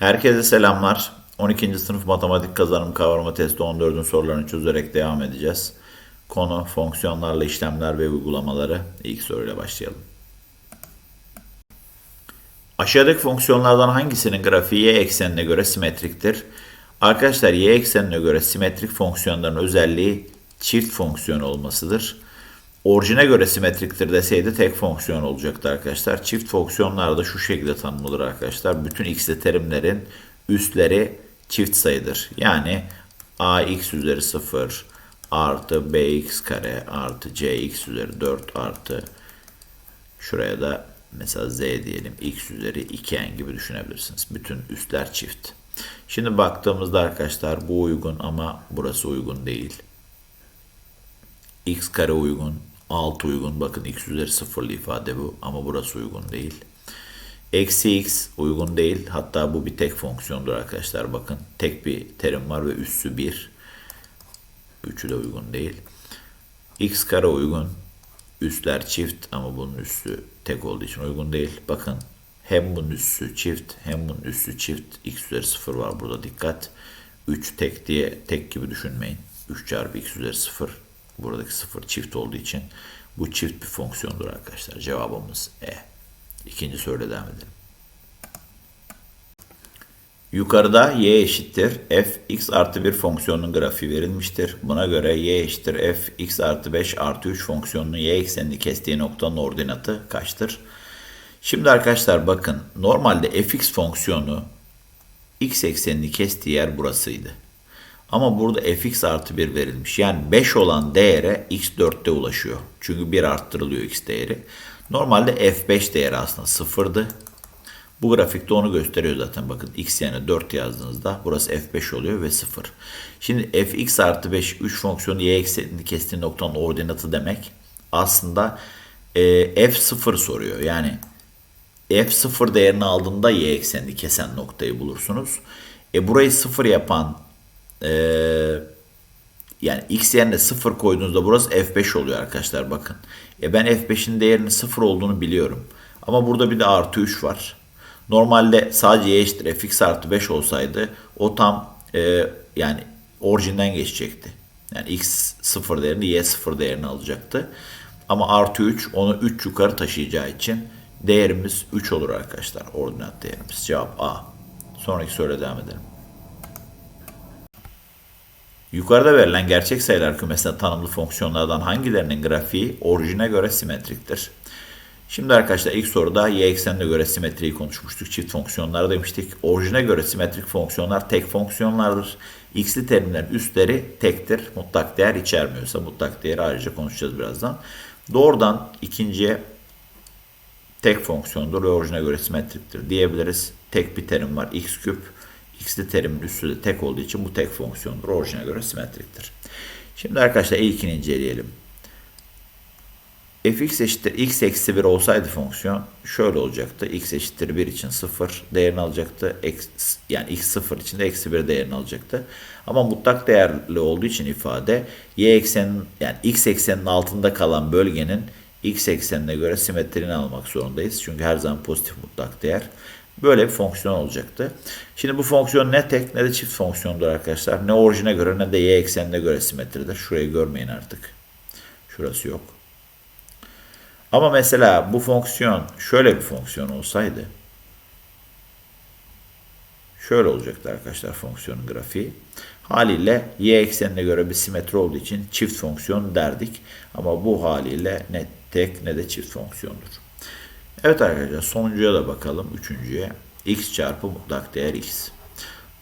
Herkese selamlar. 12. sınıf matematik kazanım kavrama testi 14'ün sorularını çözerek devam edeceğiz. Konu fonksiyonlarla işlemler ve uygulamaları. İlk soruyla başlayalım. Aşağıdaki fonksiyonlardan hangisinin grafiği y eksenine göre simetriktir? Arkadaşlar y eksenine göre simetrik fonksiyonların özelliği çift fonksiyon olmasıdır. Orijine göre simetriktir deseydi tek fonksiyon olacaktı arkadaşlar. Çift fonksiyonlar da şu şekilde tanımlanır arkadaşlar. Bütün x'li terimlerin üstleri çift sayıdır. Yani ax üzeri 0 artı bx kare artı cx üzeri 4 artı şuraya da mesela z diyelim x üzeri 2n gibi düşünebilirsiniz. Bütün üstler çift. Şimdi baktığımızda arkadaşlar bu uygun ama burası uygun değil. x kare uygun, 6 uygun. Bakın x üzeri sıfırlı ifade bu ama burası uygun değil. Eksi x uygun değil. Hatta bu bir tek fonksiyondur arkadaşlar. Bakın tek bir terim var ve üssü 1. Üçü de uygun değil. x kare uygun. Üstler çift ama bunun üssü tek olduğu için uygun değil. Bakın hem bunun üssü çift hem bunun üssü çift. x üzeri 0 var burada dikkat. 3 tek diye tek gibi düşünmeyin. 3 çarpı x üzeri 0 buradaki 0 çift olduğu için bu çift bir fonksiyondur arkadaşlar. Cevabımız E. İkinci soruyla devam edelim. Yukarıda y eşittir f x artı 1 fonksiyonunun grafiği verilmiştir. Buna göre y eşittir f x artı 5 artı 3 fonksiyonunun y eksenini kestiği noktanın ordinatı kaçtır? Şimdi arkadaşlar bakın normalde fx fonksiyonu x eksenini kestiği yer burasıydı. Ama burada fx artı 1 verilmiş. Yani 5 olan değere x 4'te ulaşıyor. Çünkü 1 arttırılıyor x değeri. Normalde f5 değeri aslında 0'dı. Bu grafikte onu gösteriyor zaten. Bakın x yerine 4 yazdığınızda burası f5 oluyor ve 0. Şimdi fx artı 5 3 fonksiyonu y eksenini kestiği noktanın ordinatı demek. Aslında e, f0 soruyor. Yani f0 değerini aldığında y eksenini kesen noktayı bulursunuz. E burayı 0 yapan e, yani x yerine 0 koyduğunuzda burası f5 oluyor arkadaşlar bakın. E ben f5'in değerinin 0 olduğunu biliyorum. Ama burada bir de artı 3 var. Normalde sadece y eşittir fx artı 5 olsaydı o tam e, yani orijinden geçecekti. Yani x 0 değerini y 0 değerini alacaktı. Ama artı 3 onu 3 yukarı taşıyacağı için değerimiz 3 olur arkadaşlar. Ordinat değerimiz. Cevap A. Sonraki soruya devam edelim. Yukarıda verilen gerçek sayılar kümesine tanımlı fonksiyonlardan hangilerinin grafiği orijine göre simetriktir? Şimdi arkadaşlar ilk soruda y eksenine göre simetriyi konuşmuştuk. Çift fonksiyonlar demiştik. Orijine göre simetrik fonksiyonlar tek fonksiyonlardır. X'li terimlerin üstleri tektir. Mutlak değer içermiyorsa mutlak değeri ayrıca konuşacağız birazdan. Doğrudan ikinciye tek fonksiyondur ve orijine göre simetriktir diyebiliriz. Tek bir terim var x küp. X'li terimin üssü de tek olduğu için bu tek fonksiyondur. Orijine göre simetriktir. Şimdi arkadaşlar ilkini inceleyelim. fx eşittir x eksi 1 olsaydı fonksiyon şöyle olacaktı. x eşittir 1 için 0 değerini alacaktı. Yani x 0 için de eksi 1 değerini alacaktı. Ama mutlak değerli olduğu için ifade y eksenin yani x eksenin altında kalan bölgenin x eksenine göre simetriğini almak zorundayız. Çünkü her zaman pozitif mutlak değer. Böyle bir fonksiyon olacaktı. Şimdi bu fonksiyon ne tek ne de çift fonksiyondur arkadaşlar. Ne orijine göre ne de y eksenine göre simetridir. Şurayı görmeyin artık. Şurası yok. Ama mesela bu fonksiyon şöyle bir fonksiyon olsaydı şöyle olacaktı arkadaşlar fonksiyonun grafiği. Haliyle y eksenine göre bir simetri olduğu için çift fonksiyon derdik. Ama bu haliyle ne tek ne de çift fonksiyondur. Evet arkadaşlar sonuncuya da bakalım. Üçüncüye x çarpı mutlak değer x.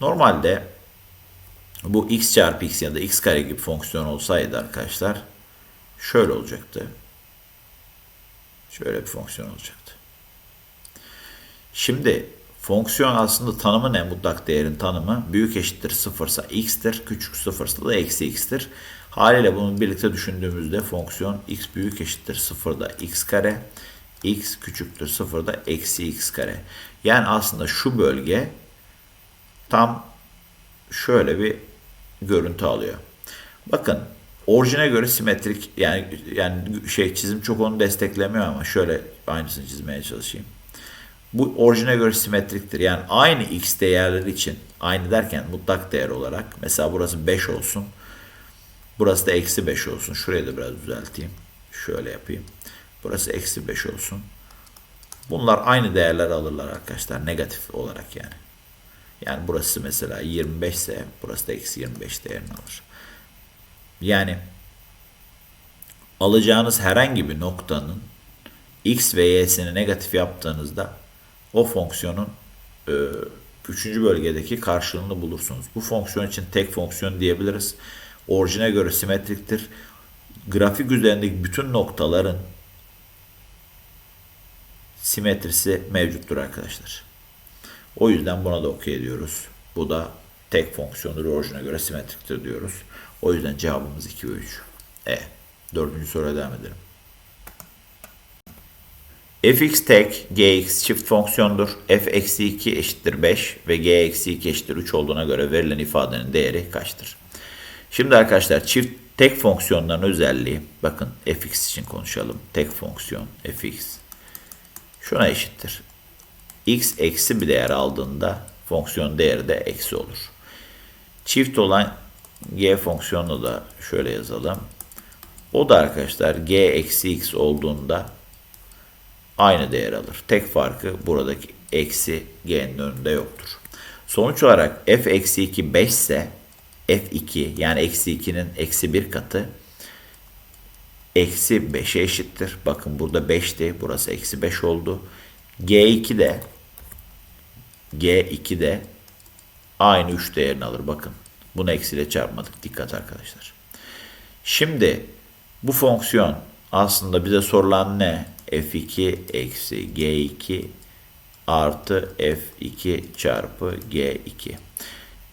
Normalde bu x çarpı x ya da x kare gibi fonksiyon olsaydı arkadaşlar şöyle olacaktı. Şöyle bir fonksiyon olacaktı. Şimdi fonksiyon aslında tanımı ne? Mutlak değerin tanımı büyük eşittir sıfırsa x'tir, küçük sıfırsa da eksi x'tir. Haliyle bunu birlikte düşündüğümüzde fonksiyon x büyük eşittir sıfırda x kare, x küçüktür sıfırda eksi x kare. Yani aslında şu bölge tam şöyle bir görüntü alıyor. Bakın orijine göre simetrik yani yani şey çizim çok onu desteklemiyor ama şöyle aynısını çizmeye çalışayım. Bu orijine göre simetriktir. Yani aynı x değerleri için aynı derken mutlak değer olarak mesela burası 5 olsun. Burası da eksi 5 olsun. Şurayı da biraz düzelteyim. Şöyle yapayım. Burası eksi 5 olsun. Bunlar aynı değerler alırlar arkadaşlar. Negatif olarak yani. Yani burası mesela 25 ise burası da eksi 25 değerini alır. Yani alacağınız herhangi bir noktanın x ve y'sini negatif yaptığınızda o fonksiyonun e, üçüncü bölgedeki karşılığını bulursunuz. Bu fonksiyon için tek fonksiyon diyebiliriz. Orijine göre simetriktir. Grafik üzerindeki bütün noktaların simetrisi mevcuttur arkadaşlar. O yüzden buna da okey diyoruz. Bu da tek fonksiyondur. Orijine göre simetriktir diyoruz. O yüzden cevabımız 2 ve 3. E. Dördüncü soruya devam edelim. fx tek, gx çift fonksiyondur. f eksi 2 eşittir 5 ve g eksi 2 eşittir 3 olduğuna göre verilen ifadenin değeri kaçtır? Şimdi arkadaşlar çift tek fonksiyonların özelliği, bakın fx için konuşalım. Tek fonksiyon fx şuna eşittir. x eksi bir değer aldığında fonksiyon değeri de eksi olur. Çift olan g fonksiyonunu da şöyle yazalım. O da arkadaşlar g eksi x olduğunda aynı değer alır. Tek farkı buradaki eksi g'nin önünde yoktur. Sonuç olarak f eksi 2 5 ise f2 yani eksi 2'nin eksi 1 katı eksi 5'e eşittir. Bakın burada 5'ti. Burası eksi 5 oldu. G2 de G2 de aynı 3 değerini alır. Bakın. Bunu eksiyle çarpmadık. Dikkat arkadaşlar. Şimdi bu fonksiyon aslında bize sorulan ne? F2 eksi G2 artı F2 çarpı G2.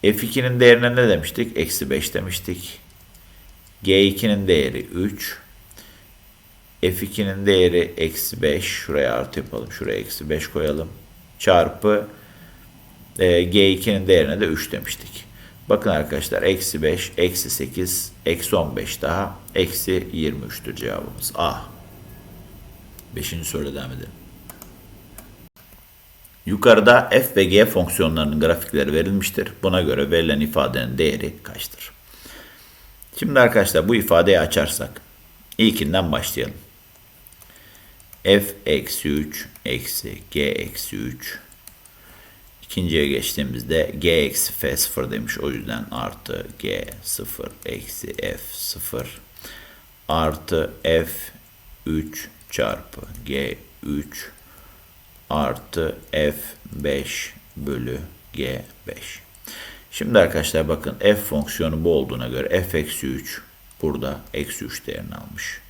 F2'nin değerine ne demiştik? Eksi 5 demiştik. G2'nin değeri 3. F2'nin değeri eksi 5. Şuraya artı yapalım. Şuraya eksi 5 koyalım. Çarpı e, G2'nin değerine de 3 demiştik. Bakın arkadaşlar eksi 5, eksi 8, eksi 15 daha, eksi 23'tür cevabımız. A. Beşinci soruya devam edelim. Yukarıda f ve g fonksiyonlarının grafikleri verilmiştir. Buna göre verilen ifadenin değeri kaçtır? Şimdi arkadaşlar bu ifadeyi açarsak ilkinden başlayalım. F eksi 3 eksi g eksi 3 İkinciye geçtiğimizde g eksi f 0 demiş. O yüzden artı g 0 eksi f 0 artı f 3 çarpı g 3 artı f5 bölü g5. Şimdi arkadaşlar bakın f fonksiyonu bu olduğuna göre f eksi 3 burada eksi 3 değerini almış.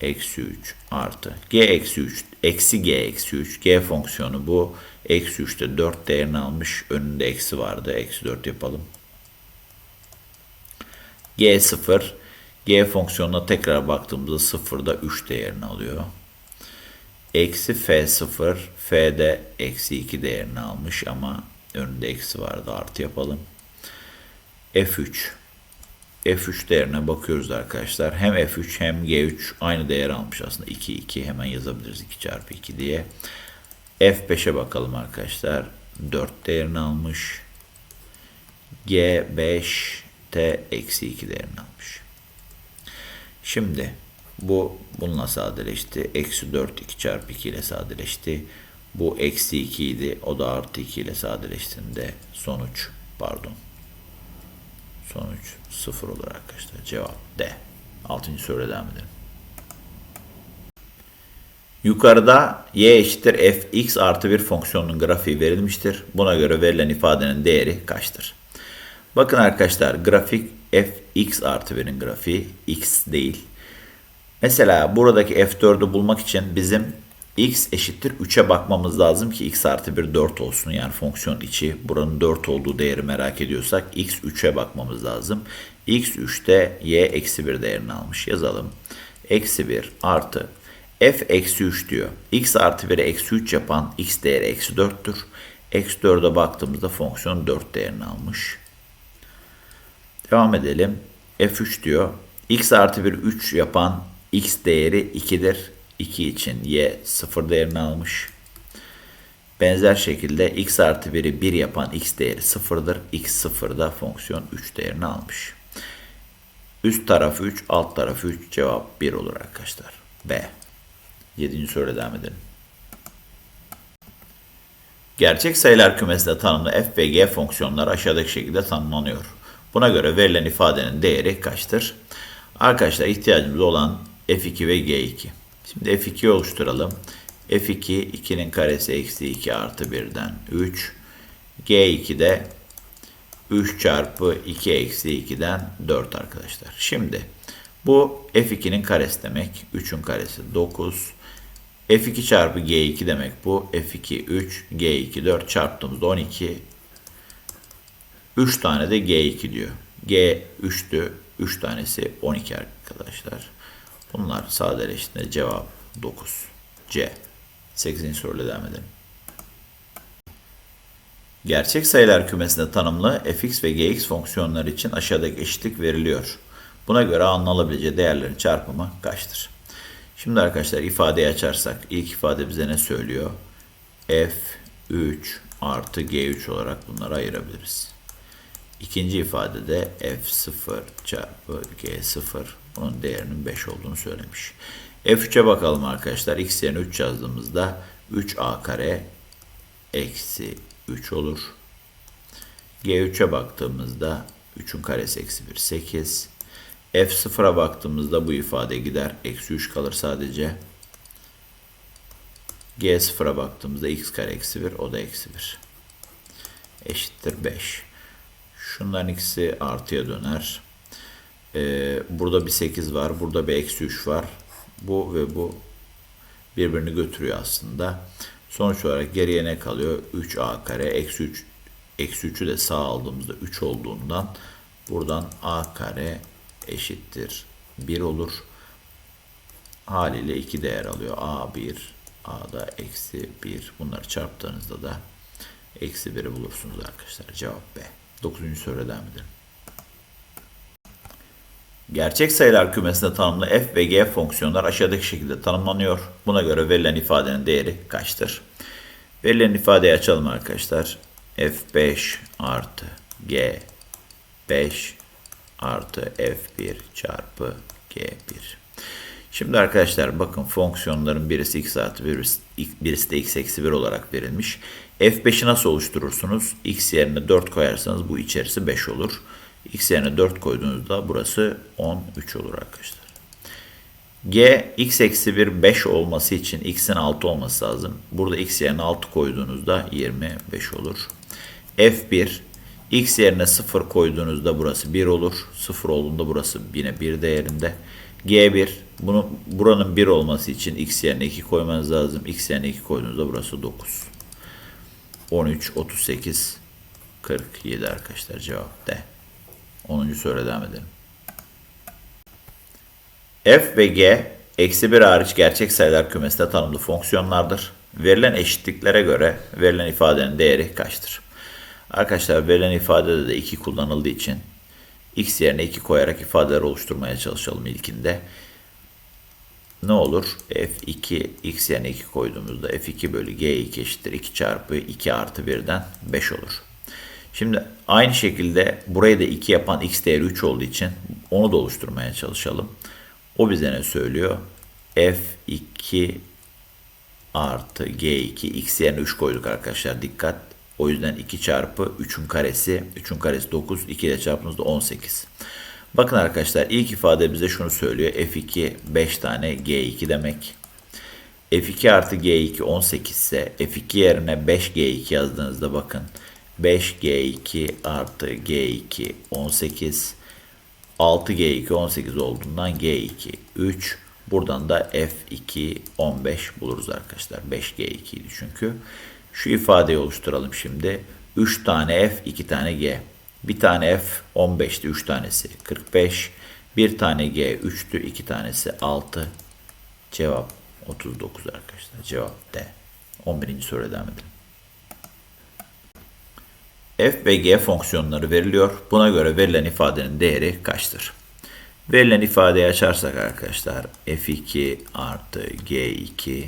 Eksi 3 artı g eksi 3 eksi g eksi 3 g fonksiyonu bu. Eksi 3'te 4 değerini almış. Önünde eksi vardı. Eksi 4 yapalım. g 0 g fonksiyonuna tekrar baktığımızda 0'da 3 değerini alıyor. Eksi f0 f'de eksi 2 değerini almış ama önünde eksi vardı. Artı yapalım. f3 f3 değerine bakıyoruz arkadaşlar. Hem f3 hem g3 aynı değer almış aslında. 2 2 hemen yazabiliriz 2 çarpı 2 diye. F5'e bakalım arkadaşlar. 4 değerini almış. G5 T eksi 2 değerini almış. Şimdi bu bununla sadeleşti. Eksi 4 2 çarpı 2 ile sadeleşti. Bu eksi 2 idi. O da artı 2 ile sadeleştiğinde sonuç pardon. Sonuç 0 olur arkadaşlar. Cevap D. 6. soruya devam edelim. Yukarıda y eşittir f x artı bir fonksiyonun grafiği verilmiştir. Buna göre verilen ifadenin değeri kaçtır? Bakın arkadaşlar grafik f x artı 1'in grafiği x değil. Mesela buradaki f4'ü bulmak için bizim x eşittir 3'e bakmamız lazım ki x artı 1 4 olsun. Yani fonksiyon içi buranın 4 olduğu değeri merak ediyorsak x 3'e bakmamız lazım. x 3'te y eksi 1 değerini almış yazalım. Eksi 1 artı f eksi 3 diyor. x artı 1'e eksi 3 yapan x değeri eksi 4'tür. Eksi 4'e baktığımızda fonksiyon 4 değerini almış. Devam edelim. f3 diyor. x artı 1 3 yapan x değeri 2'dir. 2 için y 0 değerini almış. Benzer şekilde x artı 1'i 1 yapan x değeri 0'dır. x 0'da fonksiyon 3 değerini almış. Üst tarafı 3, alt tarafı 3 cevap 1 olur arkadaşlar. B. 7. soruya devam edelim. Gerçek sayılar kümesinde tanımlı f ve g fonksiyonları aşağıdaki şekilde tanımlanıyor. Buna göre verilen ifadenin değeri kaçtır? Arkadaşlar ihtiyacımız olan f2 ve g2. Şimdi f2'yi oluşturalım. f2 2'nin karesi eksi 2 artı 1'den 3. g2 de 3 çarpı 2 eksi 2'den 4 arkadaşlar. Şimdi bu f2'nin karesi demek. 3'ün karesi 9. f2 çarpı g2 demek bu. f2 3, g2 4 çarptığımızda 12. 3 tane de g2 diyor. g 3'tü. 3 tanesi 12 arkadaşlar. Bunlar sadeleştiğinde cevap 9. C. 8. soruyla devam edelim. Gerçek sayılar kümesinde tanımlı fx ve gx fonksiyonları için aşağıdaki eşitlik veriliyor. Buna göre alınabileceği değerlerin çarpımı kaçtır? Şimdi arkadaşlar ifadeyi açarsak ilk ifade bize ne söylüyor? f3 artı g3 olarak bunları ayırabiliriz. İkinci ifadede f0 çarpı g0 bunun değerinin 5 olduğunu söylemiş. f3'e bakalım arkadaşlar. x yerine 3 yazdığımızda 3a kare eksi 3 olur. G3'e baktığımızda 3'ün karesi eksi 1 8. F0'a baktığımızda bu ifade gider. Eksi 3 kalır sadece. G0'a baktığımızda x kare eksi 1 o da eksi 1. Eşittir 5. Şunların ikisi artıya döner. Ee, burada bir 8 var. Burada bir eksi 3 var. Bu ve bu birbirini götürüyor aslında. Sonuç olarak geriye ne kalıyor? 3a kare eksi 3 eksi 3'ü de sağ aldığımızda 3 olduğundan buradan a kare eşittir 1 olur. Haliyle 2 değer alıyor. a1 a da eksi 1 bunları çarptığınızda da eksi 1'i bulursunuz arkadaşlar. Cevap B. 9. soruya devam edelim. Gerçek sayılar kümesinde tanımlı f ve g fonksiyonlar aşağıdaki şekilde tanımlanıyor. Buna göre verilen ifadenin değeri kaçtır? Verilen ifadeyi açalım arkadaşlar. f5 artı g 5 artı f1 çarpı g1. Şimdi arkadaşlar bakın fonksiyonların birisi x artı birisi, birisi de x eksi 1 olarak verilmiş. f5'i nasıl oluşturursunuz? x yerine 4 koyarsanız bu içerisi 5 olur. X yerine 4 koyduğunuzda burası 13 olur arkadaşlar. g x eksi 1 5 olması için x'in 6 olması lazım. Burada x yerine 6 koyduğunuzda 25 olur. f1 x yerine 0 koyduğunuzda burası 1 olur. 0 olduğunda burası yine 1 değerinde. G1 bunu buranın 1 olması için x yerine 2 koymanız lazım. x yerine 2 koyduğunuzda burası 9. 13, 38, 47 arkadaşlar cevap D. 10. soruya devam edelim. F ve G eksi 1 hariç gerçek sayılar kümesinde tanımlı fonksiyonlardır. Verilen eşitliklere göre verilen ifadenin değeri kaçtır? Arkadaşlar verilen ifadede de 2 kullanıldığı için x yerine 2 koyarak ifadeler oluşturmaya çalışalım ilkinde. Ne olur? f2 x yerine 2 koyduğumuzda f2 bölü g2 eşittir 2 çarpı 2 artı 1'den 5 olur. Şimdi aynı şekilde burayı da 2 yapan x değeri 3 olduğu için onu da oluşturmaya çalışalım. O bize ne söylüyor? f2 artı g2 x yerine 3 koyduk arkadaşlar dikkat. O yüzden 2 çarpı 3'ün karesi. 3'ün karesi 9. 2 ile çarptığımızda 18. Bakın arkadaşlar ilk ifade bize şunu söylüyor. F2 5 tane G2 demek. F2 artı G2 18 ise F2 yerine 5G2 yazdığınızda bakın. 5G2 artı G2 18. 6G2 18 olduğundan G2 3. Buradan da F2 15 buluruz arkadaşlar. 5G2 idi çünkü. Şu ifadeyi oluşturalım şimdi. 3 tane F, 2 tane G. Bir tane F 15'ti, 3 tanesi 45. Bir tane G 3'tü, 2 tanesi 6. Cevap 39 arkadaşlar. Cevap D. 11. soruya devam edelim. F ve G fonksiyonları veriliyor. Buna göre verilen ifadenin değeri kaçtır? Verilen ifadeyi açarsak arkadaşlar F2 artı G2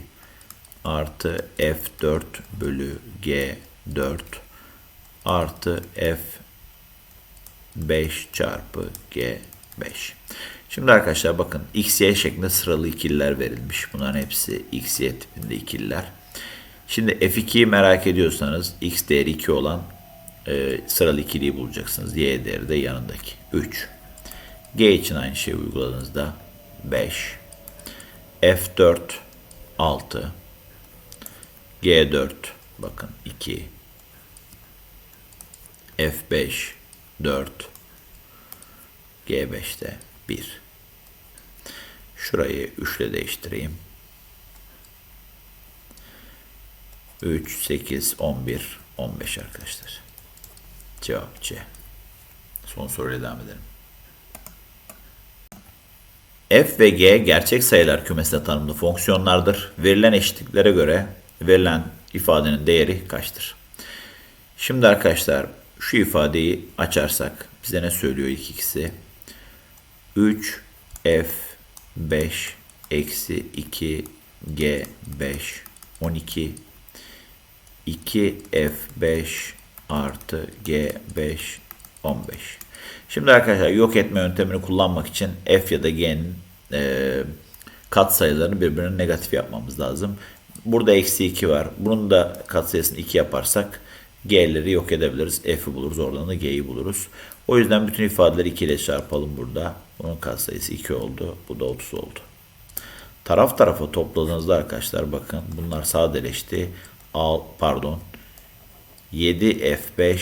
artı F4 bölü G4 artı F5 çarpı G5. Şimdi arkadaşlar bakın x, y şeklinde sıralı ikililer verilmiş. Bunların hepsi x, y tipinde ikililer. Şimdi F2'yi merak ediyorsanız x değeri 2 olan e, sıralı ikiliyi bulacaksınız. Y değeri de yanındaki 3. G için aynı şeyi uyguladığınızda 5. F4 6. G4 bakın 2. F5 4. G5'te 1. Şurayı 3 ile değiştireyim. 3, 8, 11, 15 arkadaşlar. Cevap C. Son soruyla devam edelim. F ve G gerçek sayılar kümesine tanımlı fonksiyonlardır. Verilen eşitliklere göre verilen ifadenin değeri kaçtır? Şimdi arkadaşlar şu ifadeyi açarsak bize ne söylüyor ilk ikisi? 3 F 5 eksi 2 G 5 12 2 F5 artı G5 15. Şimdi arkadaşlar yok etme yöntemini kullanmak için F ya da G'nin e, katsayılarını birbirine negatif yapmamız lazım. Burada eksi 2 var. Bunun da katsayısını 2 yaparsak G'leri yok edebiliriz. F'i buluruz. Oradan da G'yi buluruz. O yüzden bütün ifadeleri 2 ile çarpalım burada. Bunun katsayısı 2 oldu. Bu da 30 oldu. Taraf tarafa topladığınızda arkadaşlar bakın bunlar sadeleşti. Al, pardon 7 F5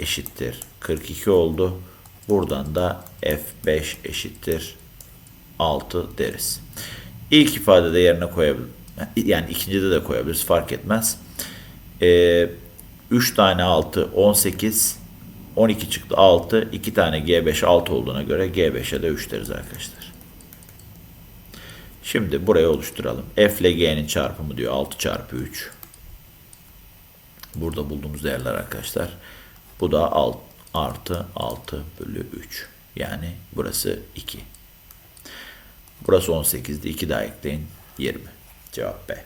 eşittir 42 oldu. Buradan da F5 eşittir 6 deriz. İlk ifadede yerine koyabilir. Yani ikincide de koyabiliriz fark etmez. Ee, 3 tane 6 18 12 çıktı 6 2 tane G5 6 olduğuna göre G5'e de 3 deriz arkadaşlar. Şimdi burayı oluşturalım. F ile G'nin çarpımı diyor 6 çarpı 3. Burada bulduğumuz değerler arkadaşlar. Bu da 6 artı 6 bölü 3. Yani burası 2. Burası 18'di. 2 daha ekleyin. 20. Cevap B.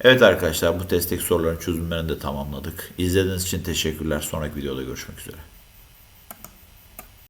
Evet arkadaşlar bu testteki soruların çözümlerini de tamamladık. İzlediğiniz için teşekkürler. Sonraki videoda görüşmek üzere.